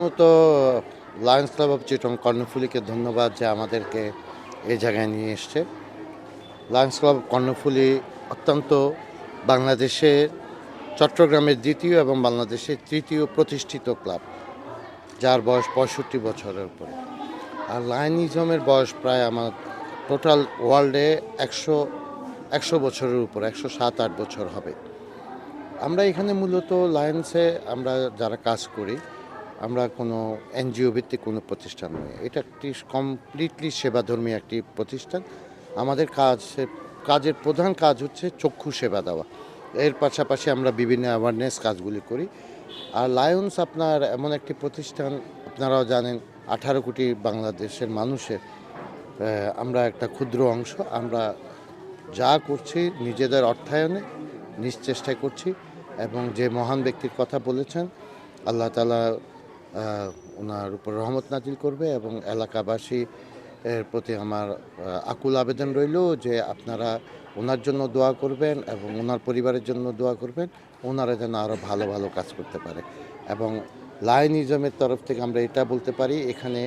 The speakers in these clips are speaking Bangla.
তো লায়ন্স ক্লাব অফ চিটং কর্ণফুলিকে ধন্যবাদ যে আমাদেরকে এই জায়গায় নিয়ে এসছে। লায়ন্স ক্লাব কর্ণফুলি অত্যন্ত বাংলাদেশের চট্টগ্রামের দ্বিতীয় এবং বাংলাদেশের তৃতীয় প্রতিষ্ঠিত ক্লাব যার বয়স পঁয়ষট্টি বছরের উপরে। আর লায়নিজমের বয়স প্রায় আমার টোটাল ওয়ার্ল্ডে একশো একশো বছরের উপর, একশো সাত, আট বছর হবে। আমরা এখানে মূলত লায়ন্সে আমরা যারা কাজ করি আমরা কোনো এনজিও ভিত্তিক কোনো প্রতিষ্ঠান নয়। এটা একটি কমপ্লিটলি সেবাধর্মী একটি প্রতিষ্ঠান। আমাদের কাজ কাজের প্রধান কাজ হচ্ছে চক্ষু সেবা দেওয়া। এর পাশাপাশি আমরা বিভিন্ন অ্যাওয়ারনেস কাজগুলি করি। আর লায়ন্স আপনার এমন একটি প্রতিষ্ঠান, আপনারাও জানেন, আঠারো কোটি বাংলাদেশের মানুষের আমরা একটা ক্ষুদ্র অংশ। আমরা যা করছি নিজেদের অর্থায়নে নিজ চেষ্টায় করছি এবং যে মহান ব্যক্তির কথা বলেছেন, আল্লাহ তালা ওনার উপর রহমত নাজিল করবে এবং এলাকাবাসী এর প্রতি আমার আকুল আবেদন রইল যে আপনারা ওনার জন্য দোয়া করবেন এবং ওনার পরিবারের জন্য দোয়া করবেন, ওনারা যেন আরও ভালো ভালো কাজ করতে পারে। এবং লায়নিজমের তরফ থেকে আমরা এটা বলতে পারি, এখানে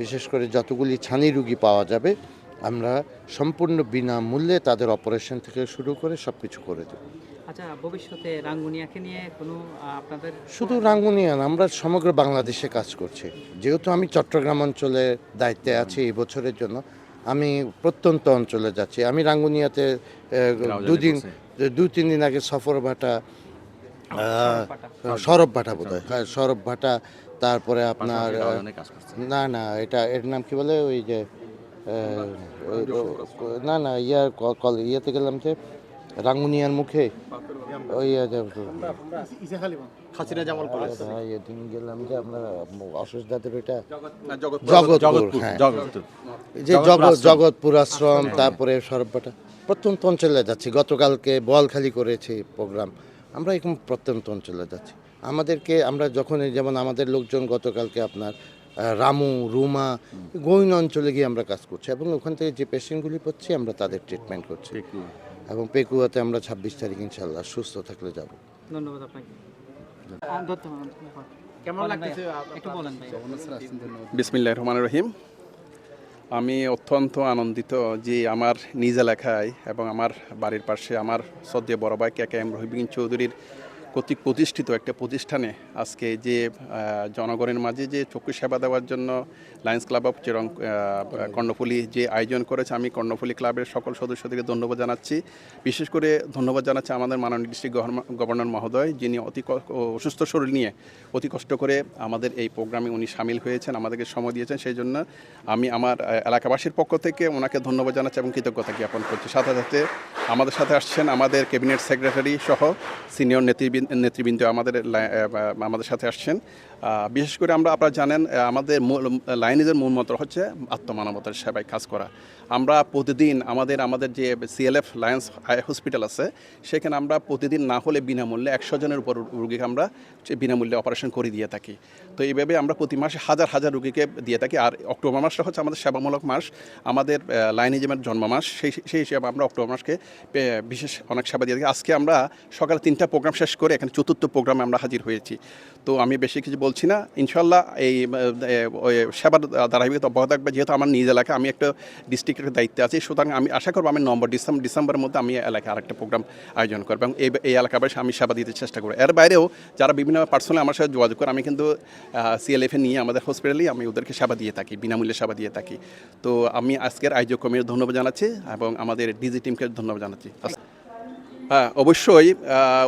বিশেষ করে যতগুলি ছানি রুগী পাওয়া যাবে, আমরা সম্পূর্ণ বিনামূল্যে তাদের অপারেশন থেকে শুরু করে সব কিছু করে দেব। আচ্ছা ভবিষ্যতে রাঙ্গুনিয়াকে নিয়ে কোনো আপনাদের শুধু রাঙ্গুনিয়ান আমরা সমগ্র বাংলাদেশে কাজ করছি। যেহেতু আমি চট্টগ্রাম অঞ্চলে দায়িত্বে আছি এই বছরের জন্য আমি প্রত্যন্ত অঞ্চলে যাচ্ছি। আমি রাঙ্গুনিয়াতে দুদিন দু তিন দিন আগে সফর ভাটা সরব ভাটা। বোধ হয় হ্যাঁ সরব ভাটা তারপরে আপনার না না এটা এর নাম কি বলে? ওই যে না না ইয়ার কল ইয়েতে গেলাম যে রাঙ্গুনিয়ার মুখে? ওই জামাল হ্যাঁ, দিন গেলাম যে আমরা অশেষ দাদের ওইটা জগৎপুর। হ্যাঁ। জগৎপুর। যে জগৎপুর আশ্রম। তারপরে সরববাটা প্রত্যন্ত অঞ্চলে যাচ্ছি। গতকালকে বলখালি করেছি প্রোগ্রাম। আমরা এরকম প্রত্যন্ত অঞ্চলে যাচ্ছি। আমাদেরকে আমরা যখন যেমন আমাদের লোকজন গতকালকে আপনার রামু রুমা গৌণ অঞ্চলে গিয়ে আমরা কাজ করছি এবং ওখান থেকে যে পেশেন্টগুলি পাচ্ছি আমরা তাদের ট্রিটমেন্ট করছি। এবং পেকুয়াতে আমরা ছাব্বিশ তারিখ ইনশাল্লাহ সুস্থ থাকলে যাব। ধন্যবাদ আপনাকে। বিসমিল্লাহ রহমান রহিম। আমি অত্যন্ত আনন্দিত যে আমার নিজ এলাকায় এবং আমার বাড়ির পাশে আমার সদ্য বড় ভাই কে কে এম রহিবিন চৌধুরীর কর্তৃক প্রতিষ্ঠিত একটা প্রতিষ্ঠানে আজকে যে জনগণের মাঝে যে চক্ষু সেবা দেওয়ার জন্য লায়ন্স ক্লাব অফ চিরং কর্ণফুলি যে আয়োজন করেছে, আমি কর্ণফুলি ক্লাবের সকল সদস্যদেরকে ধন্যবাদ জানাচ্ছি। বিশেষ করে ধন্যবাদ জানাচ্ছি আমাদের মাননীয় ডিস্ট্রিক্ট গভর্নর মহোদয়, যিনি অতি অসুস্থ শরীর নিয়ে অতি কষ্ট করে আমাদের এই প্রোগ্রামে উনি সামিল হয়েছেন, আমাদেরকে সময় দিয়েছেন। সেই জন্য আমি আমার এলাকাবাসীর পক্ষ থেকে ওনাকে ধন্যবাদ জানাচ্ছি এবং কৃতজ্ঞতা জ্ঞাপন করছি। সাথে সাথে আমাদের সাথে আসছেন আমাদের ক্যাবিনেট সেক্রেটারি সহ সিনিয়র নেতৃবৃন্দ নেতৃবৃন্দ আমাদের আমাদের সাথে আসছেন। বিশেষ করে আমরা, আপনারা জানেন আমাদের লাইনেজের মূল মন্ত্র হচ্ছে আত্মমানবতার সেবায় কাজ করা। আমরা প্রতিদিন আমাদের আমাদের যে সিএলএফ লায়ন্স হসপিটাল আছে, সেখানে আমরা প্রতিদিন না হলে বিনামূল্যে একশো জনের উপর রুগীকে আমরা বিনামূল্যে অপারেশন করে দিয়ে থাকি। তো এইভাবে আমরা প্রতি মাসে হাজার হাজার রুগীকে দিয়ে থাকি। আর অক্টোবর মাসটা হচ্ছে আমাদের সেবামূলক মাস। আমাদের লাইনিজমের জন্ম মাস, সেই সেই হিসেবে আমরা অক্টোবর মাসকে বিশেষ অনেক সেবা দিয়ে থাকি। আজকে আমরা সকালে তিনটা প্রোগ্রাম শেষ করে এখানে চতুর্থ প্রোগ্রামে আমরা হাজির হয়েছি। তো আমি বেশি কিছু বলছি না। ইনশাল্লাহ এই সেবার ধারাবাহিকতা অব্যাহত থাকবে যেহেতু আমার নিজ এলাকা আমি একটা ডিস্ট্রিক্টের দায়িত্বে আছি, সুতরাং আমি আশা করব আমি নভেম্বর, ডিসেম্বর, ডিসেম্বরের মধ্যে আমি এলাকায় আরেকটা প্রোগ্রাম আয়োজন করব এবং এই এই এলাকাবাসী আমি সেবা দিতে চেষ্টা করব। এর বাইরেও যারা বিভিন্ন পার্সোনালি আমার সাথে যোগাযোগ করে, আমি কিন্তু সিএলএফে নিয়ে আমাদের হসপিটালেই আমি ওদেরকে সেবা দিয়ে থাকি, বিনামূল্যে সেবা দিয়ে থাকি। তো আমি আজকের আয়োজক কমিটির ধন্যবাদ জানাচ্ছি এবং আমাদের ডিজি টিমকে ধন্যবাদ জানাচ্ছি। হ্যাঁ অবশ্যই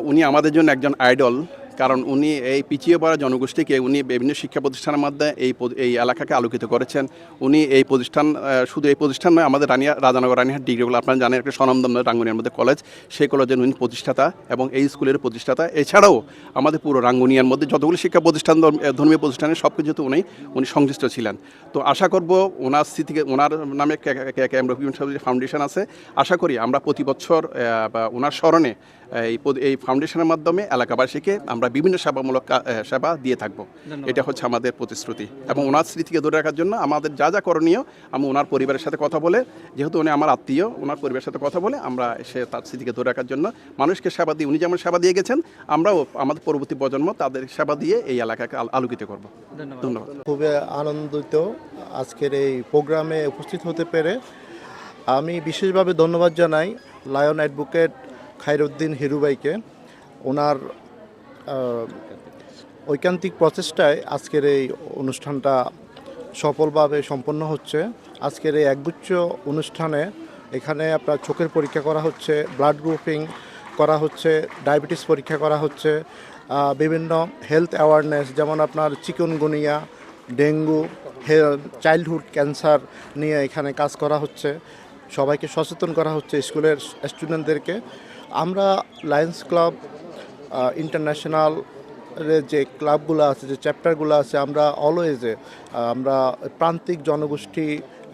উনি আমাদের জন্য একজন আইডল কারণ উনি এই পিছিয়ে পড়া জনগোষ্ঠীকে উনি বিভিন্ন শিক্ষা প্রতিষ্ঠানের মধ্যে এই এই এলাকাকে আলোকিত করেছেন। উনি এই প্রতিষ্ঠান শুধু এই প্রতিষ্ঠান নয়, আমাদের রানিয়া রাজানগর, রানিহাট ডিগ্রিগুলো আপনারা জানেন একটা স্বনামদম রাঙ্গুনিয়ার মধ্যে কলেজ। সেই কলেজের উনি প্রতিষ্ঠাতা এবং এই স্কুলের প্রতিষ্ঠাতা। এছাড়াও আমাদের পুরো রাঙ্গুনিয়ার মধ্যে যতগুলো শিক্ষা প্রতিষ্ঠান ধর্মীয় প্রতিষ্ঠানে সব কিছুতে উনি উনি সংশ্লিষ্ট ছিলেন। তো আশা করব ওনার স্মৃতিকে, ওনার নামে ফাউন্ডেশন আছে। আশা করি আমরা প্রতি বছর ওনার স্মরণে এই এই ফাউন্ডেশনের মাধ্যমে এলাকাবাসীকে আমরা বিভিন্ন সেবামূলক সেবা দিয়ে থাকব। এটা হচ্ছে আমাদের প্রতিশ্রুতি এবং ওনার স্মৃতিকে ধরে রাখার জন্য আমাদের যা যা করণীয় আমি ওনার পরিবারের সাথে কথা বলে যেহেতু উনি আমার আত্মীয় ওনার পরিবারের সাথে কথা বলে আমরা সে তার স্মৃতিকে ধরে রাখার জন্য মানুষকে সেবা দিয়ে উনি যেমন সেবা দিয়ে গেছেন আমরাও আমাদের পরবর্তী প্রজন্ম তাদের সেবা দিয়ে এই এলাকাকে আল- আলোকিত করব। ধন্যবাদ। খুবই আনন্দিত আজকের এই প্রোগ্রামে উপস্থিত হতে পেরে। আমি বিশেষভাবে ধন্যবাদ জানাই লায়ন অ্যাডভোকেট খাইরুদ্দিন হিরুবাইকে ওনার ঐকান্তিক প্রচেষ্টায় আজকের এই অনুষ্ঠানটা সফলভাবে সম্পন্ন হচ্ছে। আজকের এই একগুচ্ছ অনুষ্ঠানে এখানে আপনার চোখের পরীক্ষা করা হচ্ছে ব্লাড গ্রুপিং করা হচ্ছে ডায়াবেটিস পরীক্ষা করা হচ্ছে বিভিন্ন হেলথ অ্যাওয়ারনেস যেমন আপনার চিকনগুনিয়া, ডেঙ্গু চাইল্ডহুড ক্যান্সার নিয়ে এখানে কাজ করা হচ্ছে। সবাইকে সচেতন করা হচ্ছে স্কুলের স্টুডেন্টদেরকে আমরা লায়ন্স ক্লাব ইন্টারন্যাশনাল যে ক্লাবগুলো আছে, যে চ্যাপ্টারগুলো আছে, আমরা অলওয়েজে আমরা প্রান্তিক জনগোষ্ঠী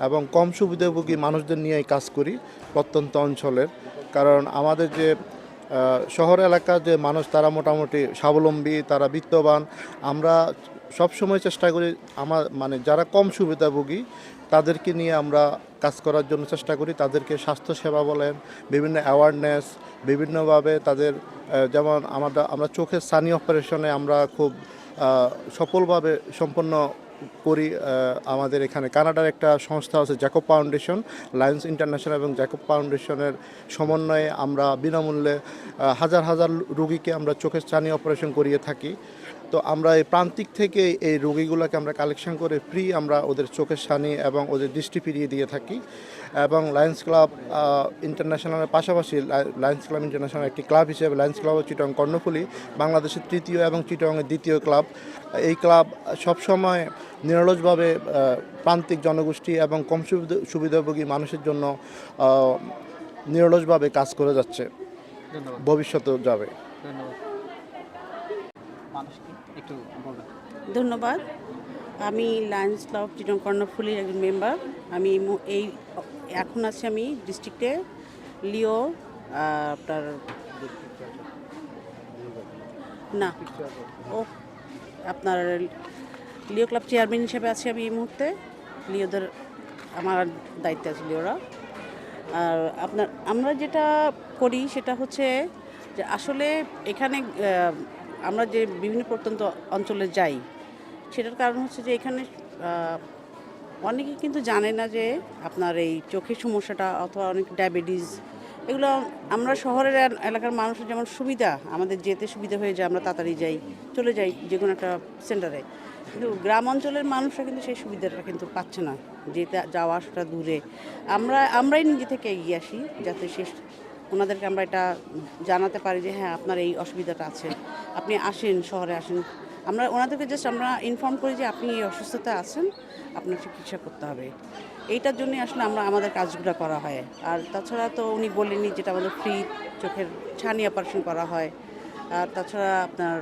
এবং কম সুবিধাভোগী মানুষদের নিয়েই কাজ করি প্রত্যন্ত অঞ্চলের। কারণ আমাদের যে শহর এলাকার যে মানুষ, তারা মোটামুটি স্বাবলম্বী, তারা বিত্তবান। আমরা সবসময় চেষ্টা করি আমার মানে যারা কম সুবিধাভোগী তাদেরকে নিয়ে আমরা কাজ করার জন্য চেষ্টা করি। তাদেরকে স্বাস্থ্যসেবা বলেন, বিভিন্ন অ্যাওয়ারনেস বিভিন্নভাবে তাদের যেমন আমরা আমরা চোখের সানি অপারেশনে আমরা খুব সফলভাবে সম্পন্ন করি আমাদের এখানে। কানাডার একটা সংস্থা আছে জ্যাকব ফাউন্ডেশন লায়ন্স ইন্টারন্যাশনাল এবং জ্যাকব ফাউন্ডেশনের সমন্বয়ে আমরা বিনামূল্যে হাজার হাজার রুগীকে আমরা চোখের ছানি অপারেশন করিয়ে থাকি। তো আমরা এই প্রান্তিক থেকে এই রোগীগুলোকে আমরা কালেকশন করে ফ্রি আমরা ওদের চোখের ছানি এবং ওদের দৃষ্টি ফিরিয়ে দিয়ে থাকি এবং লায়ন্স ক্লাব ইন্টারন্যাশনালের পাশাপাশি লায়ন্স ক্লাব ইন্টারন্যাশনাল একটি ক্লাব হিসেবে লায়ন্স ক্লাব ও চিটং কর্ণফুলি বাংলাদেশের তৃতীয় এবং চিটংয়ের দ্বিতীয় ক্লাব এই ক্লাব সবসময় নিরলসভাবে প্রান্তিক জনগোষ্ঠী এবং কম সুবিধা সুবিধাভোগী মানুষের জন্য নিরলসভাবে কাজ করে যাচ্ছে। ভবিষ্যতেও যাবে। ধন্যবাদ। মানুষকে। একটু বলবেন। ধন্যবাদ। আমি লায়ন্স ক্লাব চিটং কর্ণফুলির একজন মেম্বার। আমি এই এখন আছি আমি ডিস্ট্রিক্টে। লিও আপনার না। ও, আপনার লিও ক্লাব চেয়ারম্যান হিসেবে আছি আমি এই মুহূর্তে। লিওদের আমার দায়িত্বে আছে লিওরা। আর আপনার আমরা যেটা করি সেটা হচ্ছে যে আসলে এখানে আমরা যে বিভিন্ন প্রত্যন্ত অঞ্চলে যাই, সেটার কারণ হচ্ছে যে এখানে অনেকে কিন্তু জানে না যে আপনার এই চোখের সমস্যাটা অথবা অনেক ডায়াবেটিস এগুলো আমরা শহরের এলাকার মানুষের যেমন সুবিধা, আমাদের যেতে সুবিধা হয়ে যায়, আমরা তাড়াতাড়ি যাই, চলে যাই যে কোনো একটা সেন্টারে কিন্তু গ্রাম অঞ্চলের মানুষরা কিন্তু সেই সুবিধাটা কিন্তু পাচ্ছে না, যেতে, যাওয়া আসাটা দূরে। আমরা, আমরাই নিজে থেকে এগিয়ে আসি যাতে সে ওনাদেরকে আমরা এটা জানাতে পারি যে হ্যাঁ আপনার এই অসুবিধাটা আছে। আপনি আসেন, শহরে আসেন। আমরা, ওনাদেরকে জাস্ট আমরা ইনফর্ম করি যে, আপনি এই অসুস্থতা আছেন, আপনার চিকিৎসা করতে হবে। এইটার জন্যই আসলে আমরা, আমাদের কাজগুলো করা হয়। আর তাছাড়া তো উনি বললেনই যেটা আমাদের ফ্রি চোখের ছানি অপারেশন করা হয়। আর তাছাড়া আপনার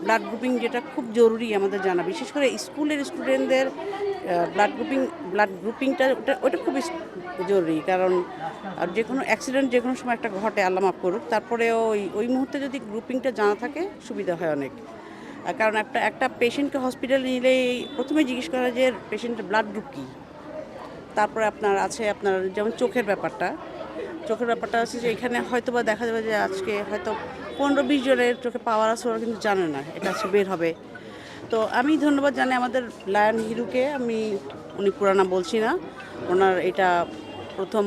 ব্লাড গ্রুপিং যেটা খুব জরুরি আমাদের জানা। বিশেষ করে স্কুলের স্টুডেন্টদের ব্লাড গ্রুপিং ব্লাড গ্রুপিংটা ওটা ওটা খুব জরুরি, কারণ আর যে কোনো অ্যাক্সিডেন্ট যে কোনো সময় একটা ঘটে, আল্লাহ মাফ করুক। তারপরে ওই ওই মুহূর্তে যদি গ্রুপিংটা জানা থাকে, সুবিধা হয় অনেক। কারণ একটা একটা পেশেন্টকে হসপিটালে নিলেই প্রথমে জিজ্ঞেস করা যে পেশেন্টের ব্লাড গ্রুপ কী? তারপরে আপনার আছে আপনার যেমন চোখের ব্যাপারটা। চোখের ব্যাপারটা হচ্ছে যে এখানে হয়তো বা দেখা যাবে যে আজকে হয়তো পনেরো বিশ জনের চোখে পাওয়ার আছে, ওরা কিন্তু জানে না, এটা আজকে বের হবে। তো আমি ধন্যবাদ জানাই আমাদের লায়ন হিরুকে। আমি উনি পুরানা বলছি না। ওনার এটা প্রথম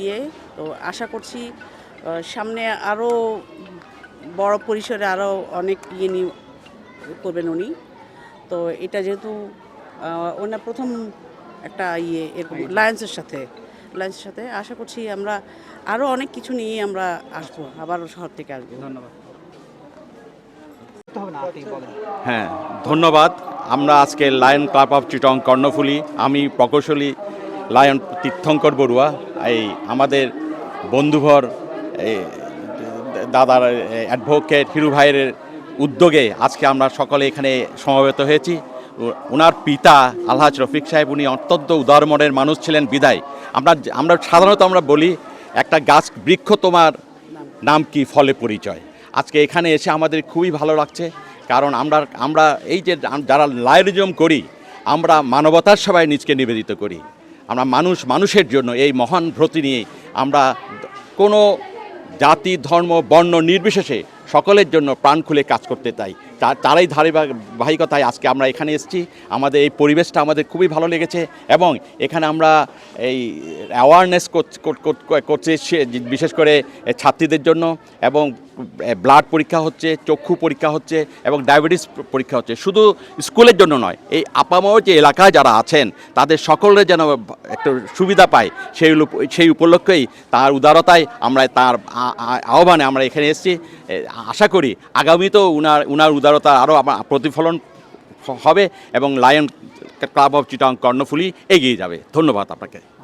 ইয়ে। তো আশা করছি সামনে আরও বড় পরিসরে আরও অনেক ইয়ে নিয়ে করবেন উনি। তো এটা যেহেতু ওনার প্রথম একটা ইয়ে এরকম লায়েন্সের সাথে লায়েন্সের সাথে। আশা করছি আমরা আরও অনেক কিছু নিয়ে আমরা আসব আবার শহর থেকে আসব। ধন্যবাদ তো হবে না আপনি বলেন হ্যাঁ ধন্যবাদ। আমরা আজকে lion club of Chittagong Karnaphuli, আমি প্রকৌশলী লায়ন তীর্থঙ্কর বড়ুয়া, এই আমাদের বন্ধুভর দাদার অ্যাডভোকেট হিরু ভাইয়ের উদ্যোগে আজকে আমরা সকলে এখানে সমবেত হয়েছি। ওনার পিতা আলহাজ রফিক সাহেব, উনি অত্যন্ত উদার মনের মানুষ ছিলেন, বিদায়। আমরা আমরা সাধারণত আমরা বলি, একটা গাছ বৃক্ষ তোমার নাম কি, ফলে পরিচয়। আজকে এখানে এসে আমাদের খুবই ভালো লাগছে। কারণ আমরা আমরা এই যে যারা লায়রিজম করি, আমরা মানবতার সবাই নিজকে নিবেদিত করি। আমরা মানুষ, মানুষের জন্য এই মহান ব্রতি নিয়ে আমরা কোনো জাতি, ধর্ম, বর্ণ নির্বিশেষে সকলের জন্য প্রাণ খুলে কাজ করতে চাই। তারাই ধারাবাহিকতায় আজকে আমরা এখানে এসেছি। আমাদের এই পরিবেশটা আমাদের খুবই ভালো লেগেছে এবং এখানে আমরা এই অ্যাওয়ারনেস করছে বিশেষ করে ছাত্রীদের জন্য এবং ব্লাড পরীক্ষা হচ্ছে, চক্ষু পরীক্ষা হচ্ছে এবং ডায়াবেটিস পরীক্ষা হচ্ছে। শুধু স্কুলের জন্য নয়, এই আপামর যে এলাকায় যারা আছেন, তাদের সকলের যেন একটু সুবিধা পায় সেই সেই উপলক্ষেই তার উদারতায় আমরা তার আহ্বানে আমরা এখানে এসেছি। আশা করি আগামী তো উনার উনার উদারতা আরও প্রতিফলন হবে এবং lion club of Chittagong Karnaphuli এগিয়ে যাবে। ধন্যবাদ আপনাকে।